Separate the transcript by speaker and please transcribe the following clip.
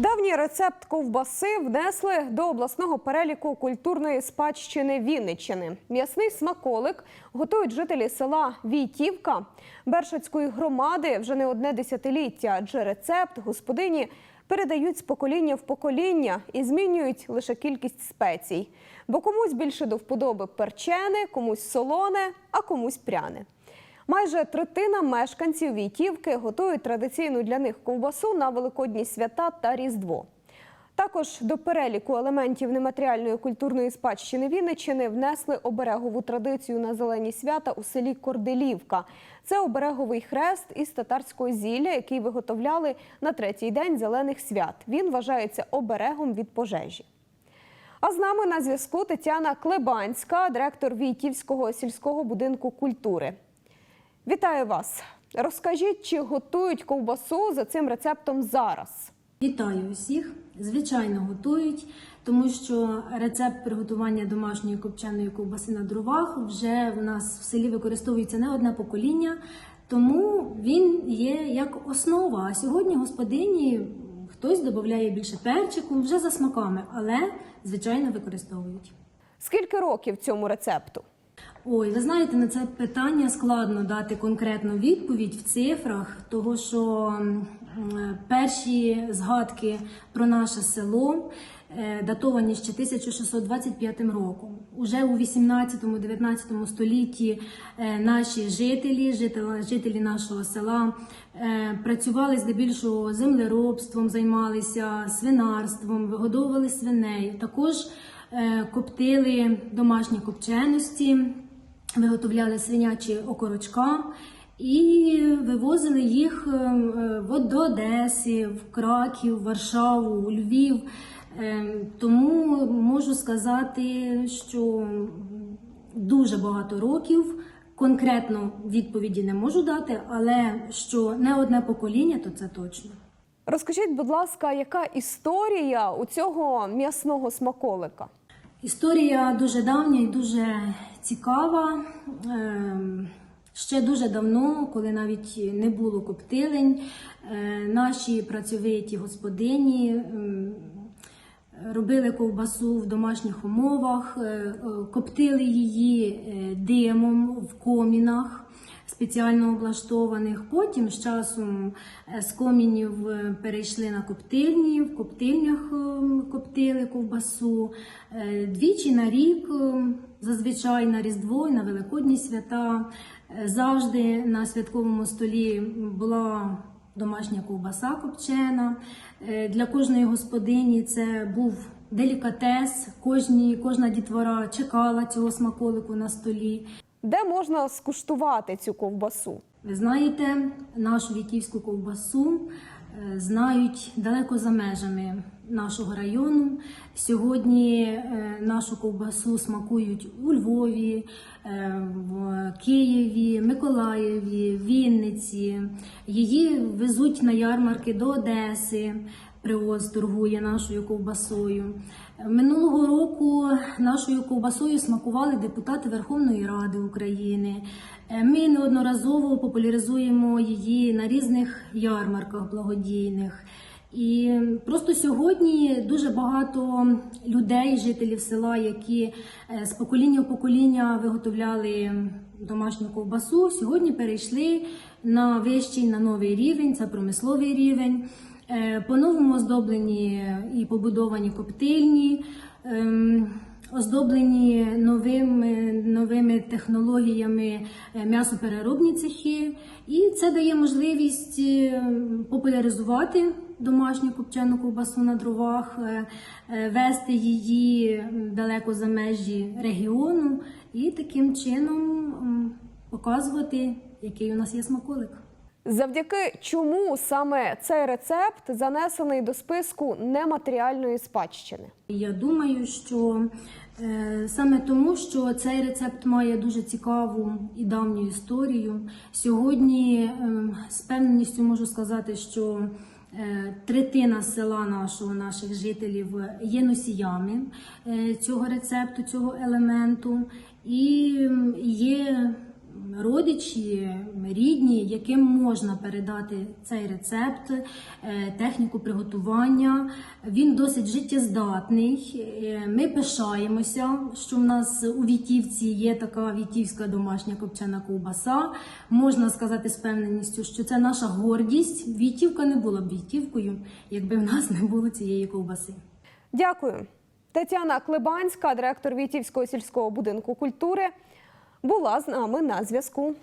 Speaker 1: Давній рецепт ковбаси внесли до обласного переліку культурної спадщини Вінниччини. М'ясний смаколик готують жителі села Війтівка Бершацької громади вже не одне десятиліття, адже рецепт господині передають з покоління в покоління і змінюють лише кількість спецій. Бо комусь більше до вподоби перчене, комусь солоне, а комусь пряне. Майже третина мешканців Війтівки готують традиційну для них ковбасу на великодні свята та Різдво. Також до переліку елементів нематеріальної культурної спадщини Вінниччини внесли оберегову традицію на зелені свята у селі Корделівка. Це обереговий хрест із татарського зілля, який виготовляли на третій день зелених свят. Він вважається оберегом від пожежі. А з нами на зв'язку Тетяна Клебанська, директор Війтівського сільського будинку культури. Вітаю вас! Розкажіть, чи готують ковбасу за цим рецептом зараз?
Speaker 2: Вітаю усіх! Звичайно, готують, тому що рецепт приготування домашньої копченої ковбаси на дровах вже в нас в селі використовується не одне покоління, тому він є як основа. А сьогодні господині хтось додає більше перчику вже за смаками, але звичайно використовують.
Speaker 1: Скільки років цьому рецепту?
Speaker 2: Ой, ви знаєте, на це питання складно дати конкретну відповідь в цифрах, того що перші згадки про наше село е, датовані ще 1625 роком. Уже у 18-19 столітті е, наші жителі, жителі, нашого села е, працювали здебільшого землеробством, займалися свинарством, вигодовували свиней. Також коптили домашні копченості, виготовляли свинячі окорочка і вивозили їх е, до Одеси, в Краків, Варшаву, у Львів. Е, Тому можу сказати, що дуже багато років. Конкретно відповіді не можу дати, але що не одне покоління, то це точно.
Speaker 1: Розкажіть, будь ласка, яка історія у цього м'ясного смаколика?
Speaker 2: Історія дуже давня і дуже цікава. Ем, Ще дуже давно, коли навіть не було коптилень, е, наші працьовиті господині ем, робили ковбасу в домашніх умовах, е, коптили її е, димом в комінах спеціально облаштованих. Потім з часом е, з комінів е, перейшли на коптильні, в коптильнях е, коптили ковбасу. Двічі на рік, зазвичай на Різдво і на Великодні свята, завжди на святковому столі була домашня ковбаса копчена. Для кожної господині це був делікатес. Кожні, кожна дітвора чекала цього смаколику на столі.
Speaker 1: Де можна скуштувати цю ковбасу?
Speaker 2: Ви знаєте, нашу вітівську ковбасу е, знають далеко за межами нашого району. Сьогодні е, нашу ковбасу смакують у Львові, е, в Києві, Миколаєві, Вінниці. Її везуть на ярмарки до Одеси. Привоз торгує нашою ковбасою. Минулого року нашою ковбасою смакували депутати Верховної Ради України. Е, Ми неодноразово популяризуємо її на різних ярмарках благодійних. І просто сьогодні дуже багато людей, жителів села, які е, з покоління в покоління виготовляли домашню ковбасу, сьогодні перейшли на вищий, на новий рівень, це промисловий рівень. Е, По-новому оздоблені і побудовані коптильні, ем, оздоблені новими, новими технологіями е, м'ясопереробні цехи. І це дає можливість е, популяризувати домашню копчену ковбасу на дровах, вести її далеко за межі регіону і таким чином показувати, який у нас є смаколик.
Speaker 1: Завдяки чому саме цей рецепт занесений до списку нематеріальної спадщини?
Speaker 2: Я думаю, що е, саме тому, що цей рецепт має дуже цікаву і давню історію. Сьогодні е, з певністю можу сказати, що е, третина села нашого, наших жителів є носіями цього рецепту, цього елементу, і є родичі, рідні, яким можна передати цей рецепт, е, техніку приготування. Він досить життєздатний. Е, Ми пишаємося, що в нас у Вітівці є така вітівська домашня копчена ковбаса. Можна сказати з певненістю, що це наша гордість. Вітівка не була б вітівкою, якби в нас не було цієї ковбаси.
Speaker 1: Дякую. Тетяна Клебанська, директор Вітівського сільського будинку культури, була з нами на зв'язку.